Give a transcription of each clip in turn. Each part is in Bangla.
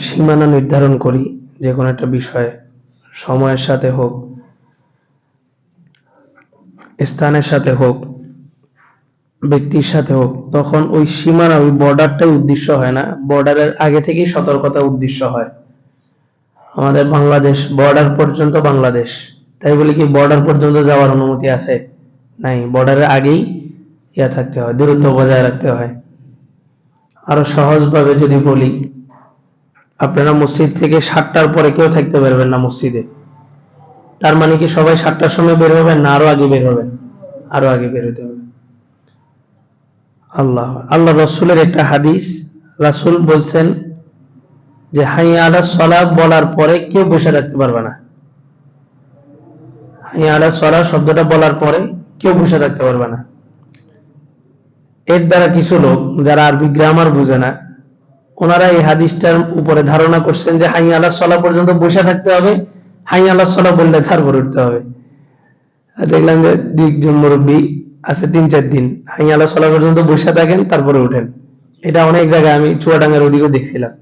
সীমানা নির্ধারণ করি, যে কোনো একটা বিষয়ে, সময়ের সাথে হোক, স্থানের সাথে হোক, ব্যক্তির সাথে হোক, তখন ওই সীমানা, ওই বর্ডারটাই উদ্দেশ্য হয় না। বর্ডারের আগে থেকেই সতর্কতা উদ্দেশ্য হয়। আমাদের বাংলাদেশ, বর্ডার পর্যন্ত বাংলাদেশ। তাই বলে কি বর্ডার পর্যন্ত যাওয়ার অনুমতি আছে? নাই, বর্ডারের আগেই ইয়া থাকতে হয়, দূরত্ব বজায় রাখতে হয়। আরও সহজভাবে যদি বলি আপনারা মসজিদ থেকে সাতটার পরে কেউ থাকতে পারবেন না মসজিদে। তার মানে কি সবাই সাতটার সময় বের হবেন না আরও আগে বের হবেন? আরও আগে বের হতে হবে। আল্লাহ আল্লাহ রসুলের একটা হাদিস। রাসূল বলছেন যে হাইয়া আলা সলা বলার পরে কেউ বসে রাখতে পারবে না। হাইয়া আলা সলা শব্দটা বলার পরে কেউ বসে রাখতে পারবে না। এর দ্বারা কিছু লোক, যারা আরবি গ্রামার বুঝে না ওনারা এই হাদিসটার উপরে ধারণা করছেন যে হাই আল্লাহ সলা পর্যন্ত বসে থাকতে হবে, হাই আল্লাহ সলা বললে তারপর উঠতে হবে। দেখলাম যে দুইজন মুরব্বী আছে তিন চার দিন, হাই আল্লাহ সলা পর্যন্ত বসে থাকেন, তারপরে উঠেন। এটা অনেক জায়গায় আমি চুয়াডাঙ্গার ওদিকেও দেখছিলাম।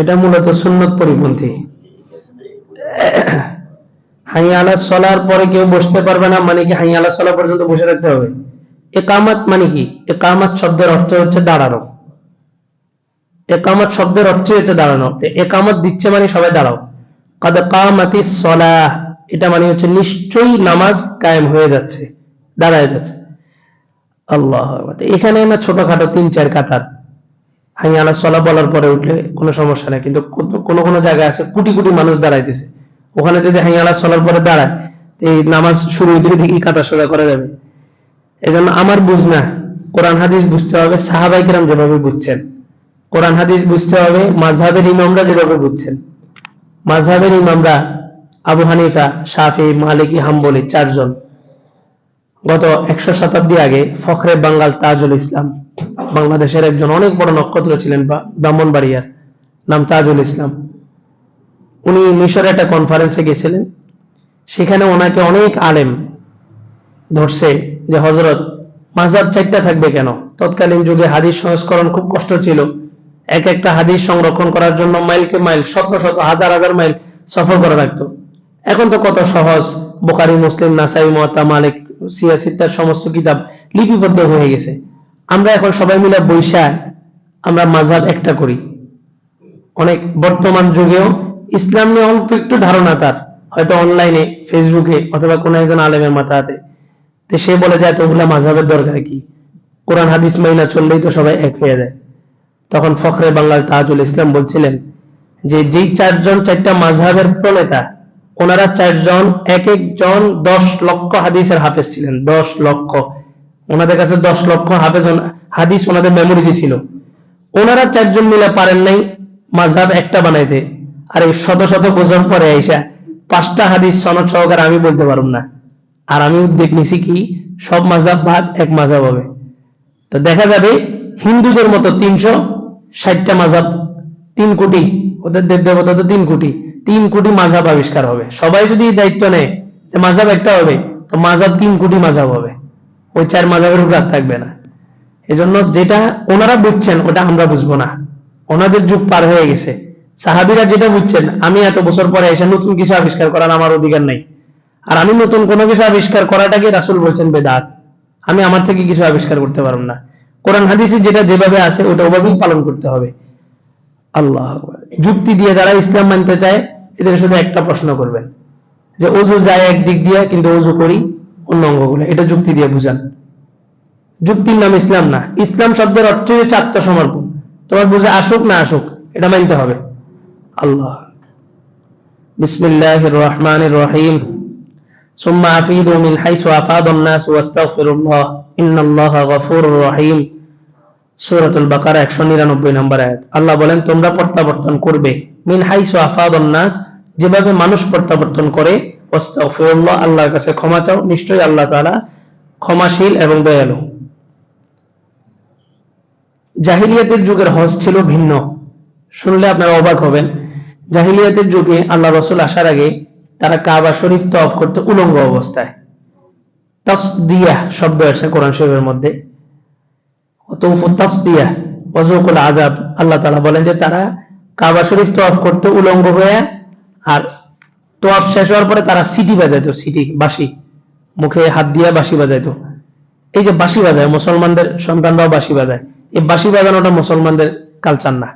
এটা মূলত সুন্নত পরিপন্থী। হাই আল্লাহ সলার পরে কেউ বসতে পারবে না মানে কি হাই আল্লাহ সলা পর্যন্ত বসে থাকতে হবে? একামত মানে কি? একামত শব্দের অর্থ হচ্ছে দাঁড়ানো। একামত শব্দের অর্থ হচ্ছে দাঁড়ানো। একামত দিচ্ছে মানে সবাই দাঁড়াও। কাদ কামাতি সলাহ, এটা মানে হচ্ছে নিশ্চয়ই নামাজ কায়েম হয়ে যাচ্ছে, দাঁড়ায় যাচ্ছে। আল্লাহ এখানে না ছোটখাটো তিন চার কাতার। হাই আলা সলা বলার পরে উঠলে কোনো সমস্যা নেই, কিন্তু কোনো কোনো জায়গায় আছে কোটি কোটি মানুষ দাঁড়াইতেছে। ওখানে যদি হাই আলা সলার পরে দাঁড়ায় এই নামাজ শুরু দেখি কাতার সোজা করা যাবে। এই জন্য আমার বুঝ না কোরআন হাদিস বুঝতে হবে, সাহাবাই কিরাম যেভাবে বুঝছেন। কোরআন হাদিস বুঝতে হবে মাঝহাবের ইমামরা যেভাবে বুঝছেন। মাঝহাবের ইমামরা আবু হানিফা, শাফি, মালিকি, হাম্বলি চারজন। গত একশো শতাব্দী আগে ফখরে বাঙ্গাল তাজুল ইসলাম, বাংলাদেশের একজন অনেক বড় নক্ষত্র ছিলেন ব্রাহ্মণবাড়িয়ার, নাম তাজুল ইসলাম। উনি মিশরে একটা কনফারেন্সে গেছিলেন। সেখানে ওনাকে অনেক আলেম ধরছে যে হজরত মাঝাব চারটা থাকবে কেন? তৎকালীন যুগে হাদিস সংস্করণ খুব কষ্ট ছিল। এক একটা হাদিস সংরক্ষণ করার জন্য মাইলকে মাইল, শত শত, হাজার হাজার মাইল সফর করা লাগতো এখন তো কত সহজ। বোকারি মুসলিম, নাসাই মহাতা মালিক সিয়াসিত্তার সমস্ত কিতাব লিপিবদ্ধ হয়ে গেছে। আমরা এখন সবাই মিলে বৈশা আমরা মাঝাব একটা করি। অনেক বর্তমান যুগেও ইসলাম নিয়ে অল্প একটু ধারণা তার। হয়তো অনলাইনে, ফেসবুকে অথবা কোনো একজন আলেমের মাথাতে। তো সে বলে যায় এতগুলা মাঝাবের দরকার কি? কোরআন, হাদিস মাইনা চললেই তো সবাই এক হয়ে যায়। তখন ফখরে বাংলার তাজুল ইসলাম বলছিলেন যে যেই চারজন চারটা মাঝহাবের প্রণেতা, ওনারা চারজন, এক একজন দশ লক্ষ হাদিসের হাফেজ ছিলেন, দশ লক্ষ। ওনাদের কাছে দশ লক্ষ হাফেজ হাদিস ওনাদের মেমোরিতে ছিল। ওনারা চারজন মিলে পারেন নাই, মাঝহাব একটা বানাইতে। আর এই শত শত বছর পরে আইসা পাঁচটা হাদিস সনদ সহকারে আমি বলতে পারব না। আর আমি উদ্যোগ নিছি কি, সব মাঝাব ভাগ এক মাঝাব হবে। তো দেখা যাবে হিন্দুদের মতো তিনশো ষাটটা মাঝাব তিন কোটি, ওদের দেব দেবতা তো তিন কোটি তিন কোটি মাঝাব আবিষ্কার হবে। সবাই যদি দায়িত্ব নেয়, যে মাঝাব একটা হবে, তো মাঝাব তিন কোটি মাঝাব হবে। ওই চার মাঝাবের উপর থাকবে না। এজন্য যেটা ওনারা বুঝছেন, ওটা আমরা বুঝব না। ওনাদের যুগ পার হয়ে গেছে। সাহাবিরা যেটা বুঝছেন, আমি এত বছর পরে এসে নতুন কিছু আবিষ্কার করার আমার অধিকার নাই। আর আমি নতুন কোনো কিছু আবিষ্কার করাটাকে রাসুল বলছেন বেদাত। আমি আমার থেকে কিছু আবিষ্কার করতে পারব না। কোরআন হাদিসে যেটা যেভাবে আছে ওটা ওভাবেই পালন করতে হবে আল্লাহ আকবার। যুক্তি দিয়ে যারা ইসলাম মানতে চায় এদের শুধু একটা প্রশ্ন করবেন যে অজু যায় একদিক দিয়ে কিন্তু অজু করি অন্য অঙ্গগুলো এটা যুক্তি দিয়ে বুঝান যুক্তির নাম ইসলাম না ইসলাম শব্দের অর্থ হচ্ছে আত্মসমর্পণ তোমার বুঝে আসুক না আসুক এটা মানতে হবে আল্লাহ বিসমিল্লাহির রহমানির রহিম ثم أفيدوا من حيث أفاض الناس واستغفروا الله إن الله غفور رحيم সূরাতুল বাকারা 199 নম্বর আয়াত। আল্লাহ বলেন, তোমরা প্রত্যাবর্তন করবে। মিন হাইসু আফাদান নাস, যেভাবে মানুষ প্রত্যাবর্তন করে আল্লাহর কাছে ক্ষমা চাও। নিশ্চয়ই আল্লাহ তাআলা ক্ষমাশীল এবং দয়ালু। জাহিলিয়াতের যুগের হজ ছিল ভিন্ন। শুনলে আপনারা অবাক হবেন। জাহিলিয়াতের যুগে আল্লাহ রসুল আসার আগে তারা কাবা শরীফ তফ করতে উলঙ্গ অবস্থায়। তসদিয়া শব্দ আসছে কোরআন শরীফের মধ্যে। আজাব আল্লাহ তাআলা বলেন যে তারা কাবা শরীফ করতো উলঙ্গ হয়ে আর শেষ হওয়ার পরে তারা সিটি বাজাইতো, সিটি বাঁশি, মুখে হাত দিয়ে বাঁশি বাজাইতো। এই যে বাঁশি বাজায়, মুসলমানদের সন্তানরাও বাঁশি বাজায়। এই বাঁশি বাজানোটা মুসলমানদের কালচার না।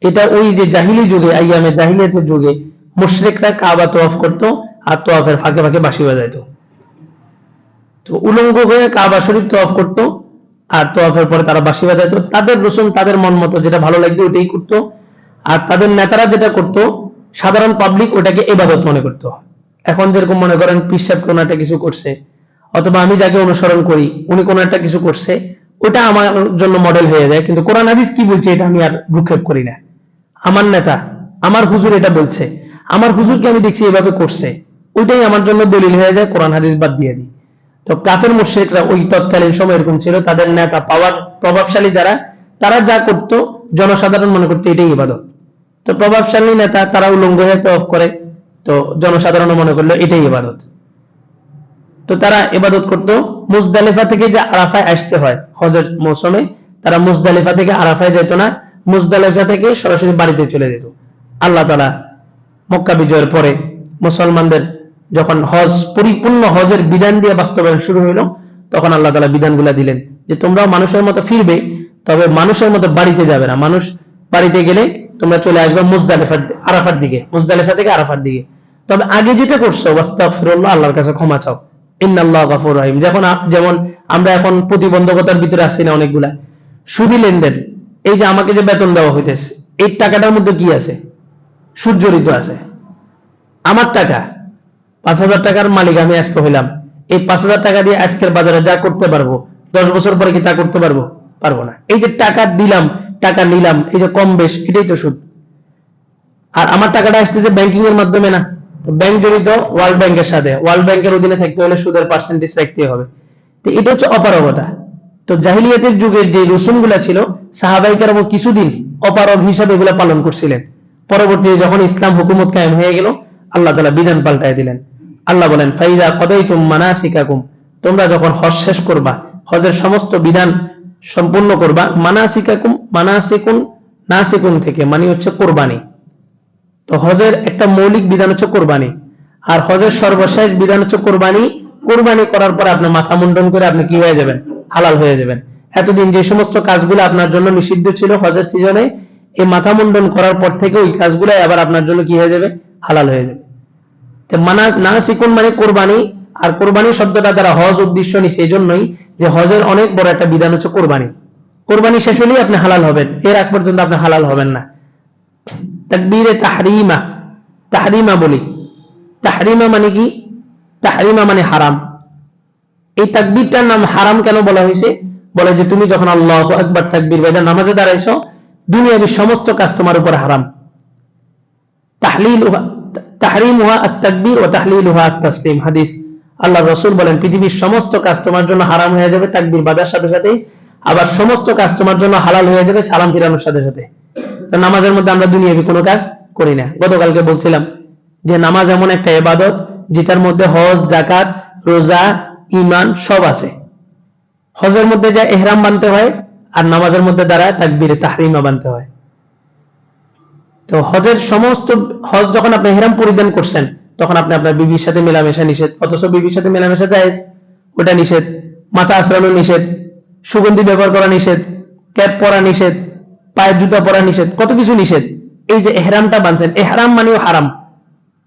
এটা ওই যে জাহিলি যুগে, আইয়ামে জাহিলিয়াতের যুগে মুশরিকরা কাবা তোয়াফ করতো আর তোয়াফের ফাঁকে ফাঁকে বাসি বাজাইতো। তো উলঙ্গ হয়ে কাবা শরীফ তোয়াফ করতো আর তোয়াফের পরে তারা বাঁশি বাজাইতো। তাদের রসুন তাদের মন মতো যেটা ভালো লাগতো ওটাই করতো। আর তাদের নেতারা যেটা করতো, সাধারণ পাবলিক ওটাকে এবাদত মনে করতো। এখন যেরকম মনে করেন পিসাব কোনো একটা কিছু করছে, অথবা আমি যাকে অনুসরণ করি, উনি কোনো একটা কিছু করছে, ওটা আমার জন্য মডেল হয়ে যায়। কিন্তু কোরআন হাদিস কি বলছে এটা আমি আর ভ্রুক্ষেপ করি না। আমার নেতা, আমার হুজুর এটা বলছে। আমার হুজুরকে আমি দেখছি এভাবে করছে। ওইটাই আমার জন্য দলিল হয়ে যায়, কোরআন হাদিস বাদ দিয়ে দিই। তো কাফের মুশ্রিকরা ওই তৎকালীন সময় এরকম ছিল, তাদের নেতা, পাওয়ার প্রভাবশালী যারা, তারা যা করত, জনসাধারণ মনে করতো এটাই ইবাদত। তো প্রভাবশালী নেতা, তারা উলঙ্গ হয়ে তফ করে, তো জনসাধারণ মনে করল এটাই ইবাদত। তো তারা ইবাদত করত। মুজদালিফা থেকে যে আরাফায় আসতে হয় হজের মৌসুমে, তারা মুজদালিফা থেকে আরাফায় যেত না, মুজদালিফা থেকে সরাসরি বাড়িতে চলে যেত। আল্লাহ তালা মক্কা বিজয়ের পরে মুসলমানদের যখন হজ পরিপূর্ণ হজের বিধান দিয়ে বাস্তবায়ন শুরু হইল, তখন আল্লাহ তালা বিধানগুলা দিলেন যে তোমরাও মানুষের মতো ফিরবে, তবে মানুষের মতো বাড়িতে যাবে না। মানুষ বাড়িতে গেলে তোমরা চলে আসবে মুজদালিফার আরাফার দিকে, মুজদালিফা থেকে আরাফার দিকে। তবে আগে যেটা করছ, ওয়াস্তাগফিরুল্লাহ, আল্লাহর কাছে ক্ষমা চাও। ইন্নাল্লাহ গাফুর রহিম। যখন যেমন আমরা এখন প্রতিবন্ধকতার ভিতরে আসছি না অনেকগুলা, সুদী লেনদেন, এই যে আমাকে যে বেতন দেওয়া হইতেছে, এই টাকাটার মধ্যে কি আছে? জড়িত আছে। আমার টাকা পাঁচ হাজার টাকার মালিক আমি আজকে হইলাম। এই পাঁচ হাজার টাকা দিয়ে আজকের বাজারে যা করতে পারব, দশ বছর পরে কি তা করতে পারব? পারব না। এই যে টাকা দিলাম, টাকা নিলাম, এই যে কম বেশ, এটাই তো সুদ। আর আমার টাকাটা আসতেছে ব্যাংকিং এর মাধ্যমে না। ব্যাংক জড়িত ওয়ার্ল্ড ব্যাংকের সাথে। ওয়ার্ল্ড ব্যাংকের অধীনে থাকতে হলে সুদের পার্সেন্টেজ রাখতে হবে। তো এটা হচ্ছে অপারগতা। তো জাহিলিয়াতের যুগের যে রসুমগুলা ছিল সাহাবাইকার কিছুদিন অপারগ হিসাবে এগুলা পালন করছিলেন। পরবর্তীতে যখন ইসলাম হুকুমত কায়েম হয়ে গেল, আল্লাহ তালা বিধান পাল্টায় দিলেন। আল্লাহ বলেন ফাইদা কদই তুম মানাসিকাকুম। তোমরা যখন হজ শেষ করবা, হজের সমস্ত বিধান সম্পূর্ণ করবা, মানাসিকাকুম, মানাসিকুন, নাসিকুন থেকে মানে হচ্ছে কোরবানি। তো হজের একটা মৌলিক বিধান হচ্ছে কোরবানি, আর হজের সর্বশেষ বিধান হচ্ছে কোরবানি। কোরবানি করার পর আপনি মাথা মুন্ডন করে আপনি কি হয়ে যাবেন? হালাল হয়ে যাবেন। এতদিন যে সমস্ত কাজগুলো আপনার জন্য নিষিদ্ধ ছিল হজের সিজনে, এই মাথা মুন্ডন করার পর থেকে ওই কাজগুলো আবার আপনার জন্য কি হয়ে যাবে? হালাল হয়ে যাবে। মানা না শিকুন মানে কোরবানি, আর কোরবানি শব্দটা দ্বারা হজ উদ্দেশ্য নি সেই জন্যই যে হজের অনেক বড় একটা বিধান হচ্ছে কোরবানি। কোরবানি শেষ হলেই আপনি হালাল হবেন, এর আগ পর্যন্ত আপনি হালাল হবেন না। তাকবীরে তাহরিমা তাহরিমা বলি। তাহরিমা মানে কি? তাহরিমা মানে হারাম। এই তাকবীরটার নাম হারাম কেন বলা হয়েছে? বলে যে তুমি যখন আল্লাহ একবার তাকবীর বেদা নামাজে দাঁড়াইছো, দুনিয়ার সমস্ত কাজ তোমার উপর হারাম। তাহলিলুহা তাহরিমুহা আত-তাকবীর ও তাহলিলুহা আত-তাসলিম। হাদিস। আল্লাহ রাসূল বলেন, পৃথিবীর সমস্ত কাজ তোমার জন্য হারাম হয়ে যাবে, তাকবীর বাজার সাথে সাথে আবার সমস্ত কাজ তোমার জন্য হালাল হয়ে যাবে, সালাম ফিরানোর সাথে সাথে। নামাজের মধ্যে আমরা দুনিয়াবি কোনো কাজ করি না। গতকালকে বলছিলাম যে নামাজ এমন একটা এবাদত যেটার মধ্যে হজ জাকাত রোজা ইমান সব আছে। হজের মধ্যে যা এহরাম বানতে হয়, আর নামাজের মধ্যে দাঁড়ায় তাকবির তাহরিমা বানতে হয়। তো হজের সমস্ত হজ যখন আপনি হেরাম পরিধান করছেন, তখন আপনি আপনার বিবির সাথে মেলামেশা নিষেধ, অথচ বিবির সাথে মেলামেশা জায়েজ। ওটা নিষেধ, মাথা আশ্রানো নিষেধ, সুগন্ধি ব্যবহার করা নিষেধ, ক্যাপ পরা নিষেধ, পায়ের জুতা পরা নিষেধ, কত কিছু নিষেধ। এই যে এহরামটা বানছেন, এহরাম মানেও হারাম।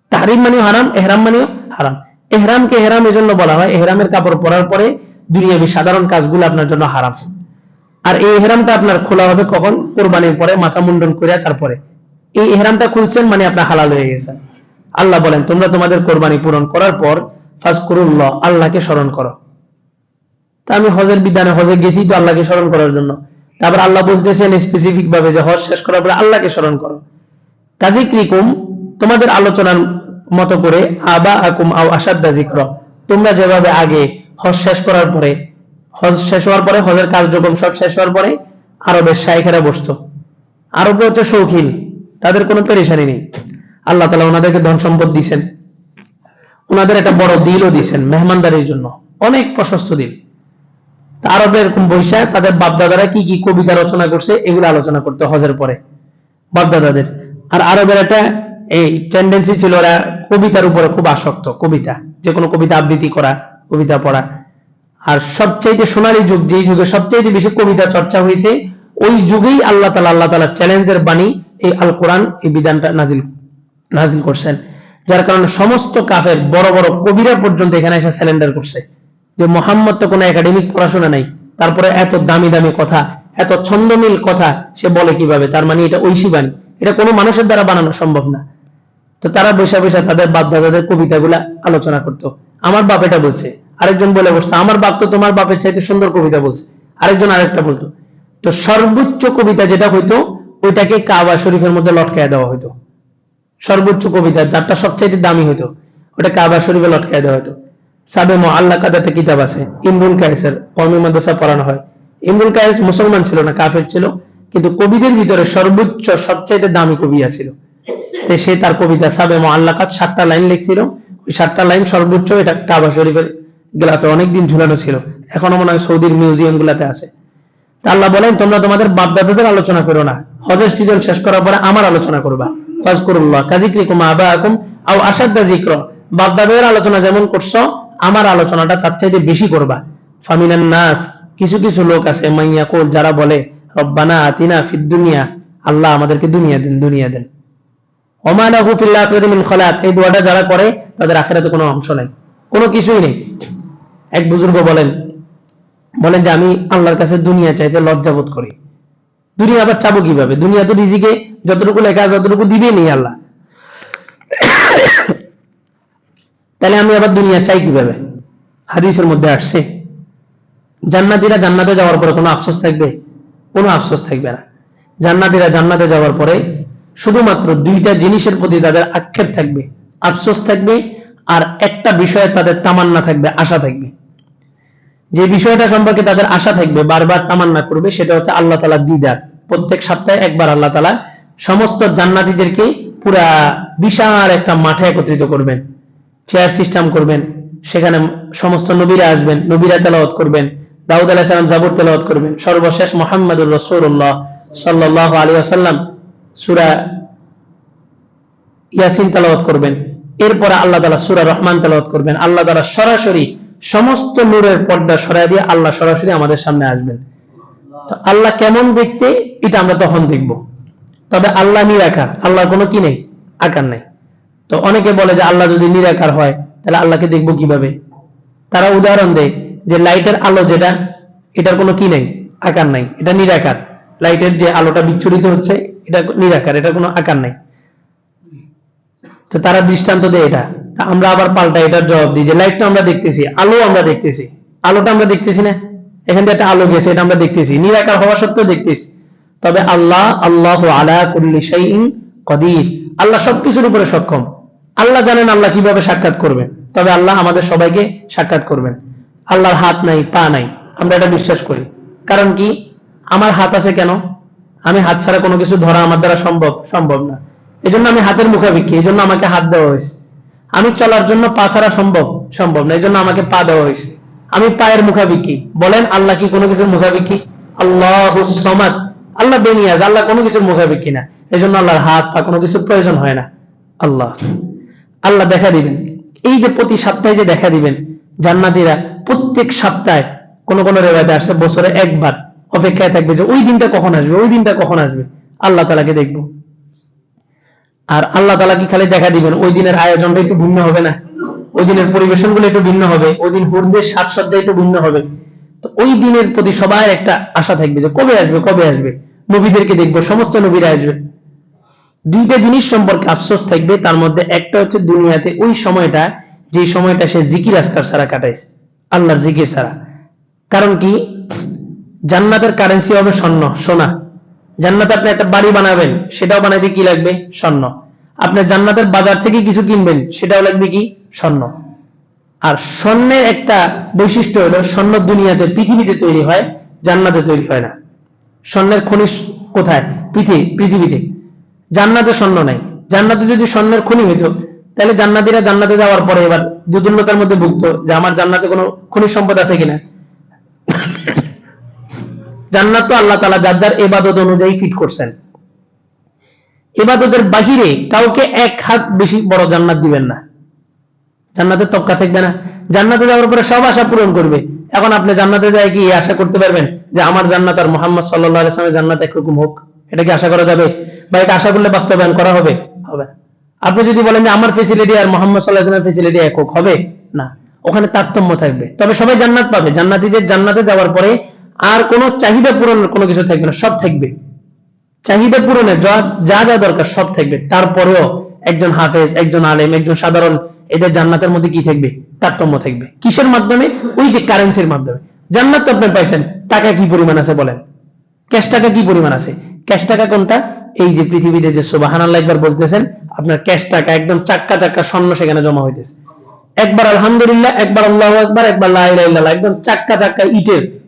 তাহরিম মানেও হারাম, এহরাম মানেও হারাম। এহরামকে এহরাম এজন্য বলা হয়, এহরামের কাপড় পরার পরে দুনিয়াবি সাধারণ কাজগুলো আপনার জন্য হারাম। আর এই এহরামটা আপনার খোলা হবে কখন? কোরবানির পরে, মাথা মুন্ডন করে তারপরে। এই এহরামটা খুলছেন মানে আপনার হালাল হয়ে গেছে। আল্লাহ বলেন, তোমরা তোমাদের কোরবানি পূরণ করার পর ফাজকুরুল্লাহ, আল্লাহকে স্মরণ করো। তা আমি হজের বিধানে হজে গেছি তো আল্লাহকে স্মরণ করার জন্য। তারপর আল্লাহ বলতেছেন স্পেসিফিক ভাবে যে হজ শেষ করার পরে আল্লাহকে স্মরণ করো। কাজী ক্রিকুম, তোমাদের আলোচনার মতো করে আবা আকুম আও আসাদ্দা জিক্র। তোমরা যেভাবে আগে হজ শেষ করার পরে, হজ শেষ হওয়ার পরে, হজের কার্যক্রম সব শেষ হওয়ার পরে আরবের শাইখেরা বসতো। আরবে হচ্ছে শৌখিন। তাদের কোনো পেরেশানি নেই। আল্লাহ তালা ওনাদেরকে ধন সম্পদ দিছেন। ওনাদের একটা বড় দিলও দিছেন মেহমানদারির জন্য। অনেক প্রশস্ত দিল। আরবে এরকম বৈশাখ, তাদের বাপদাদারা কি কি কবিতা রচনা করছে, এগুলো আলোচনা করতে হজের পরে বাপদাদাদের। আর আরবের একটা এই টেন্ডেন্সি ছিল ওরা কবিতার উপরে খুব আসক্ত, কবিতা। যে কোনো কবিতা আবৃত্তি করা, কবিতা পড়া। আর সবচাইতে সোনালী যুগ, যেই যুগে সবচাইতে বেশি কবিতা চর্চা হয়েছে, ওই যুগেই আল্লাহ তালা আল্লাহ তালা চ্যালেঞ্জের বাণী এই আল কোরআন এই বিধানটা নাজিল নাজিল করছেন। যার কারণে সমস্ত কাফের বড় বড় কবিরা পর্যন্ত এখানে এসে স্যালেন্ডার করছে। যে মোহাম্মদ তো কোনো একাডেমিক পড়াশোনা নাই, তারপরে এত দামি দামি কথা, এত ছন্দমিল কথা সে বলে কীভাবে? তার মানে এটা ঐশী বাণী। এটা কোনো মানুষের দ্বারা বানানো সম্ভব না। তো তারা বৈশা বৈশা তাদের বাপ দাদাদের কবিতাগুলা আলোচনা করতো। আমার বাপ এটা বলছে। আরেকজন বলে বসতো, আমার বাপ তো তোমার বাপের চাইতে সুন্দর কবিতা বলছে। আরেকজন আরেকটা বলতো, তো সর্বোচ্চ কবিতা যেটা হইতো ওইটাকে কাবা শরীফের মধ্যে লটকায় দেওয়া হইতো। সর্বোচ্চ কবিতা, যারটা সবচাইতে দামি হইতো, ওটা কাবা শরীফে লটকায় দেওয়া হইতো। সাবে আল্লাহ কাদা একটা কিতাব আছে, ইমরুল কায়েসের কর্মী মাদ্রাসা পড়ানো হয়। ইমরুল কায়েস মুসলমান ছিল না, কাফের ছিল, কিন্তু কবিদের ভিতরে সর্বোচ্চ, সবচাইতে দামি কবি ছিল। সে তার কবিতা সাবে আল্লাকাত সাতটা লাইন লিখছিল। ওই সাতটা লাইন সর্বোচ্চ এটা কাবা শরীফের গেলাতে অনেকদিন ঝুলানো ছিল। এখনও মনে হয় সৌদির মিউজিয়াম গুলাতে আছে আল্লাহ বলেন, তোমরা তোমাদের বাপদাদাদের আলোচনা করো না। হজের সিজন শেষ করার পরে আমার আলোচনা করবা। ফাজকুরুল্লাহ কাজিক্রিকুম আবাকুম আও আসাদ্দা জিক্র বাপদাদাদের আলোচনা যেমন করছ, আমার আলোচনাটা তার চাইতে বেশি করবা। ফামিনান নাস, কিছু কিছু লোক আছে মাইয়া কোল যারা বলে, রব্বানা আতিনা ফিদ দুনিয়া, আল্লাহ আমাদেরকে দুনিয়া দেন দুনিয়া দেন। ওমানাহু ফিল আখিরাতি মিন খলাক, এই দোয়াটা যারা করে, তাদের আখিরাতে কোনো অংশ নাই। কোনো কিছুই নেই। এক বুজুর্গ বলেন বলেন যে, আমি আল্লাহর কাছে দুনিয়া চাইতে লজ্জা বোধ করি। দুনিয়া আবার চাবো কীভাবে? দুনিয়া তো রিজিকে যতটুকু লেখা যতটুকু দিবে নেই আল্লাহ। তাহলে আমি আবার দুনিয়া চাই কীভাবে? হাদিসের মধ্যে আসছে, জান্নাতীরা জান্নাতে যাওয়ার পরে কোনো আফসোস থাকবে? কোনো আফসোস থাকবে না। জান্নাতীরা জান্নাতে যাওয়ার পরে শুধুমাত্র দুইটা জিনিসের প্রতি তাদের আক্ষেপ থাকবে, আফসোস থাকবে, আর একটা বিষয়ে তাদের তামান্না থাকবে, আশা থাকবে। যে বিষয়টা সম্পর্কে তাদের আশা থাকবে, বারবার তামান্না করবে, সেটা হচ্ছে আল্লাহ তালা দিদার। প্রত্যেক সপ্তাহে একবার আল্লাহ তালা সমস্ত জান্নাতীদেরকে পুরা বিশাল একটা মাঠে একত্রিত করবেন চেয়ার সিস্টেম করবেন, সেখানে সমস্ত নবীরা আসবেন, নবীরা তেলাওয়াত করবেন, দাউদ আলাহ সালাম, জাবুর তেলাওয়াত করবেন। সর্বশেষ মোহাম্মদুর রসুল্লাহ সাল্লাহ আলী আসাল্লাম সুরা ইয়াসিন তেলাওয়াত করবেন। এরপরে আল্লাহ তালা সুরা রহমান তেলাওয়াত করবেন। আল্লাহ তালা সরাসরি সমস্ত নূরের পর্দা সরাই দিয়ে আল্লাহ সরাসরি আমাদের সামনে আসবেন। আল্লাহ কেমন দেখতে, এটা আমরা তখন দেখব। তবে আল্লাহ নিরাকার, আল্লাহর কোনো কি নেই? আকার নেই। তো অনেকে বলে যে আল্লাহ যদি নিরাকার হয়, তাহলে আল্লাহকে দেখব কীভাবে? তারা উদাহরণ দেয় যে লাইটের আলো যেটা, এটার কোনো কি নেই? আকার নাই। এটা নিরাকার। লাইটের যে আলোটা বিচ্ছুরিত হচ্ছে, এটা নিরাকার। এটা কোনো আকার নাই। তো তারা দৃষ্টান্ত দেয় এটা। আমরা আবার পাল্টা এটার জবাব দিই যে লাইটটা আমরা দেখতেছি, আলো আমরা দেখতেছি। আলোটা আমরা দেখতেছি না? এখান থেকে একটা আলো গেছে, এটা আমরা দেখতেছি। নিরাকার হওয়া সত্ত্বেও দেখতেছি। তবে আল্লাহ আল্লাহ আলা কুল্লি কদির। আল্লাহ সবকিছুর উপরে সক্ষম। আল্লাহ জানেন আল্লাহ কীভাবে সাক্ষাৎ করবেন। তবে আল্লাহ আমাদের সবাইকে সাক্ষাৎ করবেন। আল্লাহর হাত নাই, পা নাই। আমরা এটা বিশ্বাস করি। কারণ কি? আমার হাত আছে কেন? আমি হাত ছাড়া কোনো কিছু ধরা আমার দ্বারা সম্ভব সম্ভব না। এই জন্য আমি হাতের মুখাপিক্ষি এই জন্য আমাকে হাত দেওয়া হয়েছে। আমি চলার জন্য পা ছাড়া সম্ভব সম্ভব না। এই জন্য আমাকে পা দেওয়া হয়েছে। আমি পায়ের মুখাপিক্ষি। বলেন, আল্লাহ কি কোনো কিছুর মুখাপিক্ষি? আল্লাহ সমাদ। আল্লাহ বেনিয়াজ, আল্লাহ কোনো কিছুর মুখাপিক্ষি না। এই জন্য আল্লাহর হাত পা কোনো কিছুর প্রয়োজন হয় না। আল্লাহ। আল্লাহ দেখা দিবেন। এই যে প্রতি সপ্তাহে যে দেখা দিবেন, জান্নাতীরা প্রত্যেক সপ্তাহে কোন কোন রেবাতে আসছে বছরে একবার অপেক্ষায় থাকবে যে ওই দিনটা কখন আসবে, ওই দিনটা কখন আসবে। আল্লাহ তালাকে দেখব। আর আল্লাহ তালা কি খালি দেখা দিবেন? ওই দিনের আয়োজনটা একটু ভিন্ন হবে না? ওই দিনের পরিবেশনগুলো একটু ভিন্ন হবে, ওই দিন হুরদের সাজসজ্জা একটু ভিন্ন হবে। তো ওই দিনের প্রতি সবার একটা আশা থাকবে যে কবে আসবে কবে আসবে? নবীদেরকে দেখব, সমস্ত নবীরা আসবে। দুইটা জিনিস সম্পর্কে আফসোস থাকবে, তার মধ্যে একটা হচ্ছে দুনিয়াতে ওই সময়টা যে সময়টা সে জিকির আস্তার ছাড়া কাটাইছে, আল্লাহর জিকির ছাড়া। কারণ কি? জান্নাতের কারেন্সি হবে স্বর্ণ, সোনা। জান্নাতে আপনি একটা বাড়ি বানাবেন, সেটাও বানাইতে কি লাগবে? স্বর্ণ। আপনি জান্নাতের বাজার থেকে কিছু কিনবেন, সেটাও লাগবে কি? স্বর্ণ। আর স্বর্ণের একটা বৈশিষ্ট্য হলো স্বর্ণ দুনিয়াতে, পৃথিবীতে তৈরি হয়, জান্নাতে তৈরি হয় না। স্বর্ণের খনিজ কোথায়? পৃথিবী পৃথিবীতে। জান্নাতে স্বর্ণ নাই। জান্নাতে যদি স্বর্ণের খনি হইতো, তাহলে জান্নাতিরা জান্নাতে যাওয়ার পরে এবার দুদুল্যতার মধ্যে ভুগতো যে আমার জান্নাতে কোনো খনিজ সম্পদ আছে কিনা। জান্নাত তো আল্লাহ তালা যার যার এবাদত অনুযায়ী ফিট করছেন। ইবাদতের বাহিরে কাউকে এক হাত বেশি বড় জান্নাত দিবেন না। জান্নাতে তক্কা থাকবে না। জান্নাতে যাওয়ার পরে সব আশা পূরণ করবে। এখন আপনি জান্নাতে যায় কি আশা করতে পারবেন যে আমার জান্নাত আর মোহাম্মদ আলাইসলামের জান্নাত একরকম হোক? এটা কি আশা করা যাবে? বা এটা আশা করলে বাস্তবায়ন করা হবে? হবে। আপনি যদি বলেন যে আমার ফেসিলিটি আর মোহাম্মদ সাল্লাহ আসলামের ফেসিলিটি একক হবে? না। ওখানে তারতম্য থাকবে। তবে সবাই জান্নাত পাবে। জান্নাতিদের জান্নাতে যাওয়ার পরে আর কোনো চাহিদা পূরণের কোনো কিছু থাকবে না, সব থাকবে। চাহিদা পূরণের যা যা দরকার সব থাকবে। তারপরেও একজন হাফেজ, একজন আলেম, একজন সাধারণ এদের জান্নাতের মধ্যে কি থাকবে? তারতম্য থাকবে। কিসের মাধ্যমে? ওই যে কারেন্সির মাধ্যমে। জান্নাত তো আপনি পাইছেন, টাকা কি পরিমাণ আছে বলেন? ক্যাশ টাকা কি পরিমাণ আছে? ক্যাশ টাকা কোনটা? এই যে পৃথিবীতে যে সুবাহান একবার বলতেছেন, আপনার ক্যাশ টাকা একদম চাক্কা চাক্কা স্বর্ণ সেখানে জমা হইতেছে। একবার আলহামদুলিল্লাহ, একবার আল্লাহ একবার একবার লা ইলাহা ইল্লাল্লাহ, একদম চাক্কা চাক্কা ইটের,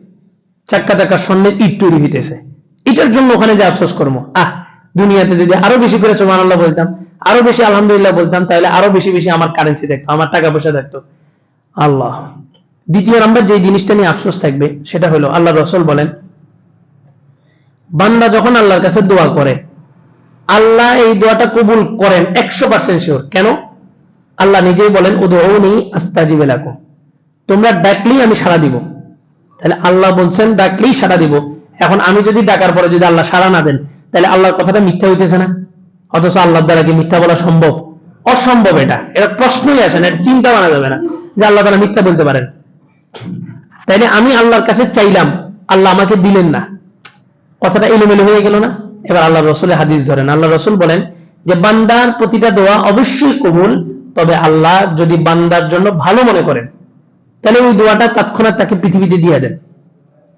চাক্কা চাক্কা স্বর্ণের ইট তৈরি হইতেছে। এটার জন্য ওখানে যে আফসোস করব আহ, দুনিয়াতে যদি আরও বেশি করে সুবহানাল্লাহ বলতাম, আরও বেশি আলহামদুলিল্লাহ বলতাম, তাহলে আরও বেশি বেশি আমার কারেন্সি থাকতো, আমার টাকা পয়সা থাকতো। আল্লাহ। দ্বিতীয় নাম্বার যে জিনিসটা নিয়ে আফসোস থাকবে, সেটা হলো আল্লাহ রসুল বলেন, বান্দা যখন আল্লাহর কাছে দোয়া করে, আল্লাহ এই দোয়াটা কবুল করেন একশো পার্সেন্ট শিওর কেন? আল্লাহ নিজেই বলেন উদৌনি আস্তাজিব লাকুম। তোমরা ডাকলেই আমি সাড়া দিব। তাহলে আল্লাহ বলছেন, ডাকলেই সাড়া দিব। এখন আমি যদি ডাকার পরে যদি আল্লাহ সাড়া না দেন, তাহলে আল্লাহর কথাটা মিথ্যা হইতেছে না? অথচ আল্লাহর দ্বারা কি মিথ্যা বলা সম্ভব? অসম্ভব এটা। এটা প্রশ্নই আসে না, এটা চিন্তা বানা যাবে না যে আল্লাহ তারা মিথ্যা বলতে পারেন। তাইলে আমি আল্লাহর কাছে চাইলাম, আল্লাহ আমাকে দিলেন না। কথাটা এলোমেলো হয়ে গেল না? এবার আল্লাহ রসুলের হাদিস ধরেন। আল্লাহ রসুল বলেন যে, বান্দার প্রতিটা দোয়া অবশ্যই কবুল, তবে আল্লাহ যদি বান্দার জন্য ভালো মনে করেন, তাহলে ওই দোয়াটা তৎক্ষণাৎ তাকে পৃথিবীতে দিয়ে দেন।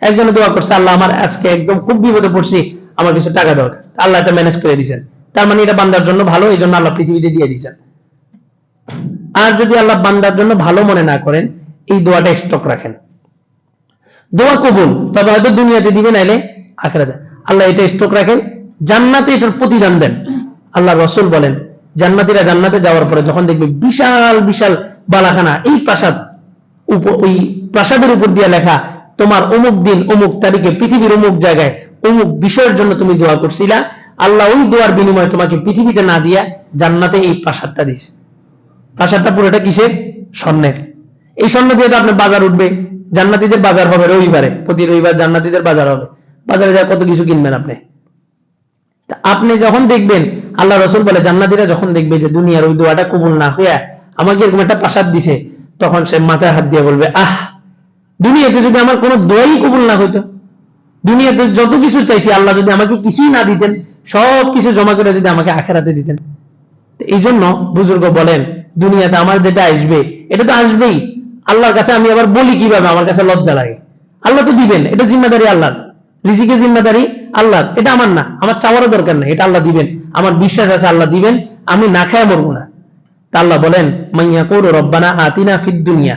একজনে দোয়া করছে, আল্লাহ, আমার আজকে একদম খুব বিপদে পড়ছি, আমার কিছু টাকা দরকার আল্লাহ এটা ম্যানেজ করে দিয়েছেন। তার মানে এটা বান্দার জন্য ভালো, এই জন্য আল্লাহ পৃথিবীতে দিয়ে দিয়েছেন। আর যদি আল্লাহ বান্দার জন্য ভালো মনে না করেন, এই দোয়াটা স্টক রাখেন। দোয়া কবুল, তবে হয়তো দুনিয়াতে দিবে, নাইলে আখেরাতে। আল্লাহ এটা স্টক রাখেন, জান্নাতে এটার প্রতিদান দেন। আল্লাহ রসুল বলেন, জান্নাতীরা জান্নাতে যাওয়ার পরে যখন দেখবে বিশাল বিশাল বালাখানা, এই প্রাসাদ উপ- ওই প্রাসাদের উপর দিয়ে লেখা তোমার অমুক দিন, অমুক তারিখে পৃথিবীর অমুক জায়গায় অমুক বিষয়ের জন্য তুমি দোয়া করছিলা। আল্লাহ ওই দোয়ার বিনিময়ে তোমাকে পৃথিবীতে না দিয়া জান্নাতে এই প্রাসাদটা দিয়েছে প্রাসাদটা পুরোটা কিসের? স্বর্ণের। এই স্বর্ণ দিয়ে তো আপনার বাজার উঠবে। জান্নাতীদের বাজার হবে রবিবারে। প্রতি রবিবার জান্নাতীদের বাজার হবে। বাজারে যা কত কিছু কিনবেন আপনি। আপনি যখন দেখবেন, আল্লাহ রসুল বলে, জান্নাতীরা যখন দেখবে যে দুনিয়ার ওই দোয়াটা কবুল না হইয়া আমাকে এরকম একটা প্রাসাদ দিছে, তখন সে মাথায় হাত দিয়ে বলবে, আহ দুনিয়াতে যদি আমার কোনো দোয়াই কবুল না হইতো, দুনিয়াতে যত কিছু চাইছি, আল্লাহ যদি আমাকে কিছুই না দিতেন, সব কিছু জমা করে যদি আমাকে আখেরাতে দিতেন। এই জন্য বুজুর্গ বলেন, দুনিয়াতে আমার যেটা আসবে, এটা তো আসবেই। আল্লাহর কাছে আমি আবার বলি কীভাবে? আমার কাছে লজ্জা লাগে। আল্লাহ তো দিবেন, এটা জিম্মাদারি আল্লাহর। রিজিকের জিম্মাদারি আল্লাহ এটা আমার না, আমার চাওয়ারও দরকার নেই, এটা আল্লাহ দিবেন। আমার বিশ্বাস আছে আল্লাহ দিবেন, আমি না খায় মরবো না। তা আল্লাহ বলেন, মাইয়া করো রব্বানা আতিনা ফিদ দুনিয়া।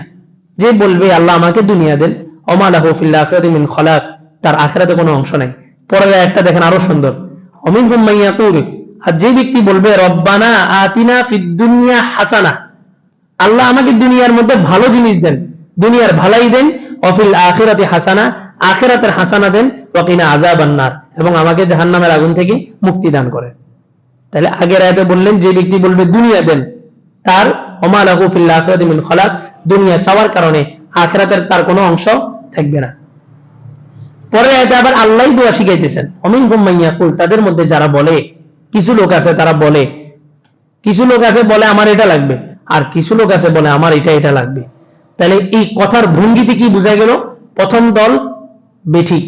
যে বলবে, আল্লাহ আমাকে দুনিয়া দেন। অমালাহু ফিল মিন খলাক। তার আখিরাতে কোনো অংশ নাই। পরের একটা দেখেন আরও সুন্দর। অমিনহুম মাইয়া কুর আর যে ব্যক্তি বলবে, রব্বানা আতিনা ফিদ দুনিয়া হাসানা। আল্লাহ আমাকে দুনিয়ার মধ্যে ভালো জিনিস দেন, দুনিয়ার ভালাই দেন অফিল আখিরাতে হাসানা। আখিরাতের হাসানা দেন, ওয়াকিনা আজাব আন্নার এবং আমাকে জাহান্নামের আগুন থেকে মুক্তি দান করেন তাহলে আগের আয়াতে বললেন, যে ব্যক্তি বলবে, দুনিয়া দেন। তার অমালাহু ফিল আখিরাতি মিন খলাক। দুনিয়া চাওয়ার কারণে আখিরাতের তার কোনো অংশ থাকবে না। পরে আয়াতে আবার আল্লাহই দোয়া শিখাইতেছেন। অমিন হুম্মাইয়া কুল তাদের মধ্যে যারা বলে, কিছু লোক আছে তারা বলে, কিছু লোক আছে বলে আমার এটা লাগবে, আর কিছু লোক আছে বলে আমার এটা এটা লাগবে। তাহলে এই কথার ভঙ্গিতে কি বোঝা গেল? প্রথম দল বেঠিক,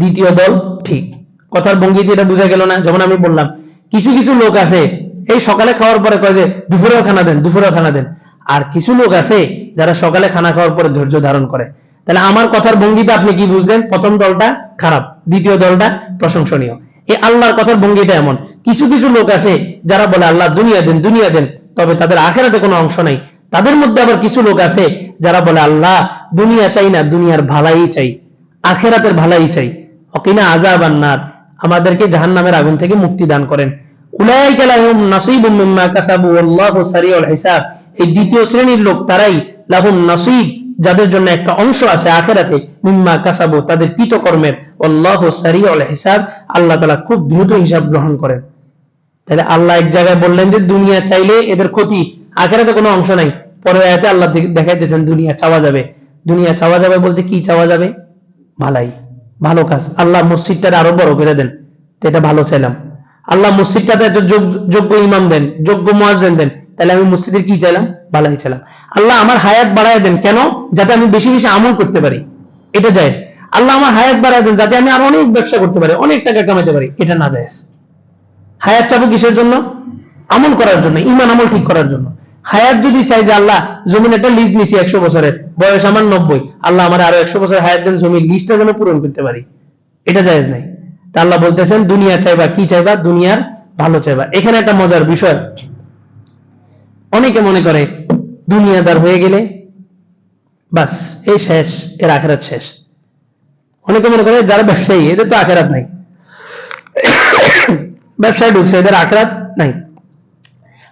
দ্বিতীয় দল ঠিক। কথার ভঙ্গিতে এটা বোঝা গেল না, যেমন আমি বললাম, কিছু কিছু লোক আছে, এই সকালে খাওয়ার পরে কয় যে, দুপুরেও খানা দেন, দুপুরেও খানা দেন। আর কিছু লোক আছে যারা সকালে খানা খাওয়ার পরে ধৈর্য ধারণ করে। তাহলে আমার কথার ভঙ্গিতে আপনি কি বুঝলেন? প্রথম দলটা খারাপ, দ্বিতীয় দলটা প্রশংসনীয়। এই আল্লাহর কথার ভঙ্গিটা এমন। কিছু কিছু লোক আছে যারা বলে, আল্লাহ, দুনিয়া দেন দুনিয়া দেন। তবে তাদের আখেরাতে কোনো অংশ নাই। তাদের মধ্যে আবার কিছু লোক আছে যারা বলে, আল্লাহ, দুনিয়া চাই না, দুনিয়ার ভালাই চাই। আখেরাতের ভালাই চাই। অকিনা আজাব আন্নার। আমাদেরকে জাহান্নামের আগুন থেকে মুক্তি দান করেন। উলাইকা লাহুম নাসিবুম কাসাবু। হিসাব। এই দ্বিতীয় শ্রেণির লোক তারাই লাহুম নাসিব, যাদের জন্য একটা অংশ আছে আখেরাতে, মিম্মা কাসাবু, তাদের কৃতকর্মের। আল্লাহু সারিউল হিসাব, আল্লাহ তাআলা খুব দ্রুত হিসাব গ্রহণ করেন। তাহলে আল্লাহ এক জায়গায় বললেন যে, দুনিয়া চাইলে এদের ক্ষতি। আখেরাতে কোনো অংশ নাই। পরে আয়াতে আল্লাহ দেখ- দেখাইতেছেন, দুনিয়া চাওয়া যাবে। দুনিয়া চাওয়া যাবে বলতে কি চাওয়া যাবে? ভালাই। ভালো কাজ। আল্লাহ মসজিদটা আরও বড় করে দেন। এটা ভালো চাইলাম। আল্লাহ মসজিদটাতে যোগ্য ইমাম দেন, যোগ্য মোয়াজ্জেন দেন। তাহলে আমি মসজিদের কি চাইলাম? ভালাই চাইলাম। আল্লাহ আমার হায়াত বাড়ায় দেন। কেন? যাতে আমি বেশি বেশি আমল করতে পারি। এটা জায়েজ। আল্লাহ আমার হায়াত বাড়ায় দেন যাতে আমি আর অনেক ব্যবসা করতে পারি, অনেক টাকা কামাতে পারি। এটা না জায়েজ। হায়াত চাবো কিসের জন্য? আমল করার জন্য ইমান আমল ঠিক করার জন্য। হায়াত যদি চাই যে আল্লাহ, জমিন একটা লিজ নিছি একশো বছরের, বয়স আমার নব্বই, আল্লাহ আমার আরও একশো বছর হায়াত দেন, জমির লিজটা যেন পূরণ করতে পারি। এটা জায়েজ নাই। তা আল্লাহ বলতেছেন, দুনিয়া চাইবা, কি চাইবা? দুনিয়ার ভালো চাইবা। এখানে একটা মজার বিষয়। অনেকে মনে করে দুনিয়াদার হয়ে গেলে বাস, এই শেষ, এর আখেরাত শেষ। অনেকে মনে করে যারা ব্যবসায়ী, এদের তো আখেরাত নাই। ব্যবসায় ঢুকছে, এদের আখরাত নাই।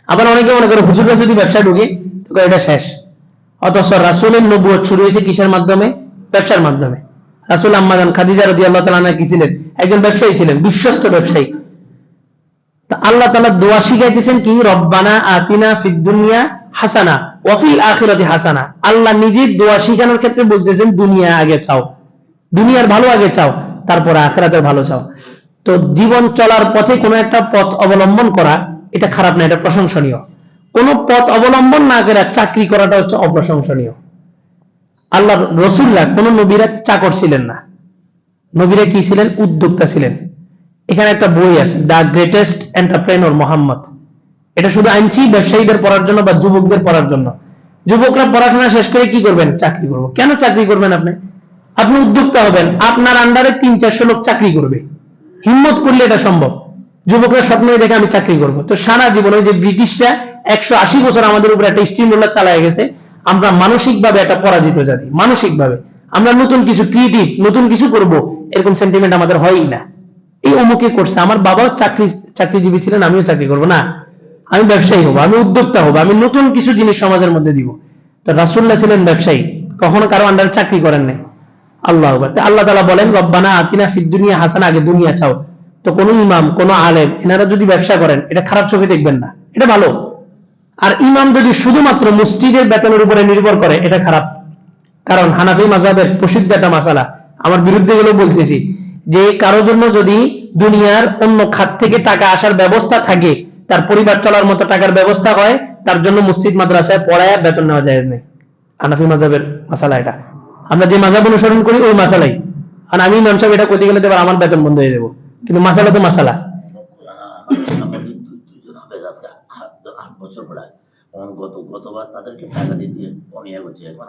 আবার অনেকে মনে করে হুজুররা যদি ব্যবসায় ঢুকে এটা শেষ। অথচ রাসুলের নবুয়ত শুরু হয়েছে কিসের মাধ্যমে? ব্যবসার মাধ্যমে। রাসুল আম্মাদান খাদিজা রদি আল্লাহ তালা কি ছিলেন? একজন ব্যবসায়ী ছিলেন, বিশ্বস্ত ব্যবসায়ী। আল্লাহ তালা দোয়া শিখাইতেছেন কি? রব্বানা আতিনা ফিদ দুনিয়া হাসানা ওয়াফিল আখিরাতি হাসানা। আল্লাহ নিজের দোয়া শিখানোর ক্ষেত্রে বলতেছেন, দুনিয়া আগে চাও, দুনিয়ার ভালো আগে চাও, তারপর আখেরাতের ভালো চাও। তো জীবন চলার পথে কোনো একটা পথ অবলম্বন করা, এটা খারাপ না, এটা প্রশংসনীয়। কোন পথ অবলম্বন না করে চাকরি করাটা হচ্ছে অপ্রশংসনীয়। আল্লাহ রসুল্লাহ কোন নবীরা চাকর ছিলেন না। নবীরা কি ছিলেন? উদ্যোক্তা ছিলেন। এখানে একটা বই আছে দ্য গ্রেটেস্ট এন্টারপ্রেনর মোহাম্মদ। এটা শুধু আনছি ব্যবসায়ীদের পড়ার জন্য বা যুবকদের পড়ার জন্য। যুবকরা পড়াশোনা শেষ করে কি করবেন? চাকরি করব। কেন চাকরি করবেন আপনি? আপনি উদ্যোক্তা হবেন। আপনার আন্ডারে তিন, চারশো লোক চাকরি করবে। হিম্মত করলে এটা সম্ভব। যুবকরা স্বপ্ন দেখে, আমি চাকরি করব। তো সারা জীবন ওই যে ব্রিটিশরা একশো আশি বছর আমাদের উপরে একটা স্টিম রোলার চালায় গেছে, আমরা মানসিকভাবে একটা পরাজিত জাতি, মানসিকভাবে। আমরা নতুন কিছু ক্রিয়েটিভ নতুন কিছু করব, এরকম সেন্টিমেন্ট আমাদের হয়ই না। এই অমুকে করছে, আমার বাবাও চাকরি, চাকরিজীবী ছিলেন, আমিও চাকরি করব, না। আমি ব্যবসায়ী হব, আমি উদ্যোক্তা হব, আমি নতুন কিছু জিনিস সমাজের মধ্যে দিব। তো রাসুল্লাহ ছিলেন ব্যবসায়ী, কখনো কারও আন্ডারে চাকরি করেন নাই। আল্লাহ আল্লাহ তালা বলেন, রব্বানা আতিনা ফিদ দুনিয়া হাসানা, আগে দুনিয়া চাও। তো কোন ইমাম, কোন আলেম, এনারা যদি ব্যবসা করেন, এটা খারাপ চোখে দেখবেন না। এটা ভালো। আর ইমাম যদি শুধুমাত্র মসজিদের বেতনের উপরে নির্ভর করে, এটা খারাপ। কারণ হানাফি মাজাবের প্রসিদ্ধ একটা মাসালা। আমার বিরুদ্ধে গেলেও বলতেছি যে কারোর জন্য যদি দুনিয়ার অন্য খাত থেকে টাকা আসার ব্যবস্থা থাকে, তার পরিবার চলার মতো টাকার ব্যবস্থা হয়, তার জন্য মসজিদ, মাদ্রাসায় পড়ায় বেতন নেওয়া যায় নেই হানাফি মাজাবের মাসালা এটা। আমরা যে মাজাব অনুসরণ করি, ওই মাসালাই। আর আমি ইমাম সাহেব এটা করতে গেলে তো এবার আমার বেতন বন্ধ হয়ে যাব। কিন্তু মাসালা তো মাসালা। গতবার তাদেরকে টাকা দিতে অনিয়া করছে এখন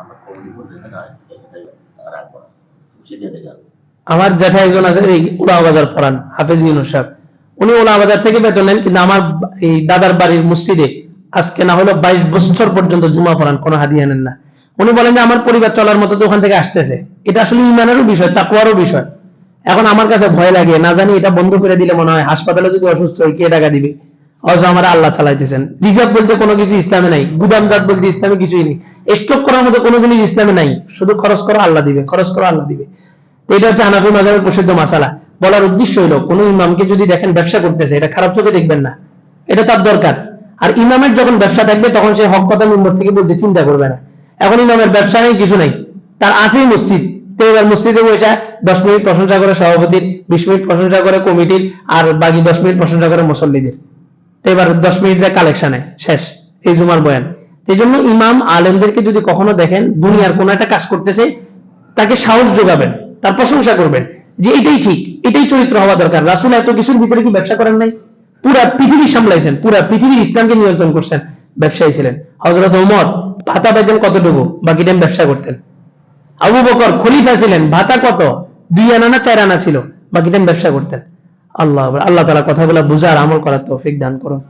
আমার কমিটি বলতেছে না রাখব না। দেখে আমার জ্যাঠা একজন আছে, এই উড়া বাজার পড়ান হাফেজ ইউনুস সাহেব। উনি ওলা বাজার থেকে বেতন নেন, কিন্তু আমার এই দাদার বাড়ির মসজিদে আজকে না হলো বাইশ বছর পর্যন্ত জুমা পড়ান কোনো হাদিয়া নেন না। উনি বলেন যে, আমার পরিবার চলার মতো তো ওখান থেকে আসতেছে। এটা আসলে ইমানেরও বিষয় তাকুয়ারও বিষয়। এখন আমার কাছে ভয় লাগে, না জানি এটা বন্ধ করে দিলে মনে হয় হাসপাতালে যদি অসুস্থ হয়, কে টাকা দিবে? অথচ আমার আল্লাহ চালাইতেছেন। রিজার্ভ বলতে কোনো কিছু ইসলামে নাই গুদামজাত বলতে ইসলামে কিছুই নেই। স্টক করার মতো কোনো জিনিস ইসলামে নাই, শুধু খরচ করো আল্লাহ দিবে, খরচ করো আল্লাহ দিবে। এটা হচ্ছে হানাফি মাজাবের প্রসিদ্ধ মাসালা। বলার উদ্দেশ্য হলো, কোন ইমামকে যদি দেখেন ব্যবসা করতেছে, এটা খারাপ চোখে দেখবেন না। এটা তার দরকার। আর ইমামের যখন ব্যবসা থাকবে, তখন সে হক কথা মিম্বর থেকে বলতে চিন্তা করবে না। এখন ইমামের ব্যবসা নেই, কিছু নাই। তার আছেই মসজিদ। তো এবার মসজিদে বসে দশ মিনিট প্রশংসা করে সভাপতির, বিশ মিনিট প্রশংসা করে কমিটির, আর বাকি দশ মিনিট প্রশংসা করে মুসল্লিদের। তো এবার দশ মিনিট যায় কালেকশনে, শেষ। এই জুমার বয়ান। এই জন্য ইমাম আলেমদেরকে যদি কখনো দেখেন, দুনিয়ার কোন একটা কাজ করতেছে, তাকে সাহস যোগাবেন। তার প্রশংসা করবেন যে এটাই ঠিক, এটাই চরিত্র হওয়া দরকার। রাসুল এত কিছুর ভিতরে কি ব্যবসা করেন নাই? পুরা পৃথিবী সামলাইছেন, পুরা পৃথিবীর ইসলামকে নিয়ন্ত্রণ করছেন, ব্যবসায়ী ছিলেন। হজরত ওমর, ভাতা পাইতেন কতটুকু? বাকি টাইম ব্যবসা করতেন। আবু বকর খলিফা ছিলেন, ভাতা কত? দুই আনা না চার আনা ছিল, বাকি টাইম ব্যবসা করতেন। আল্লাহ আল্লাহ তালা কথাগুলো বুঝার আমল করার তৌফিক দান করুন।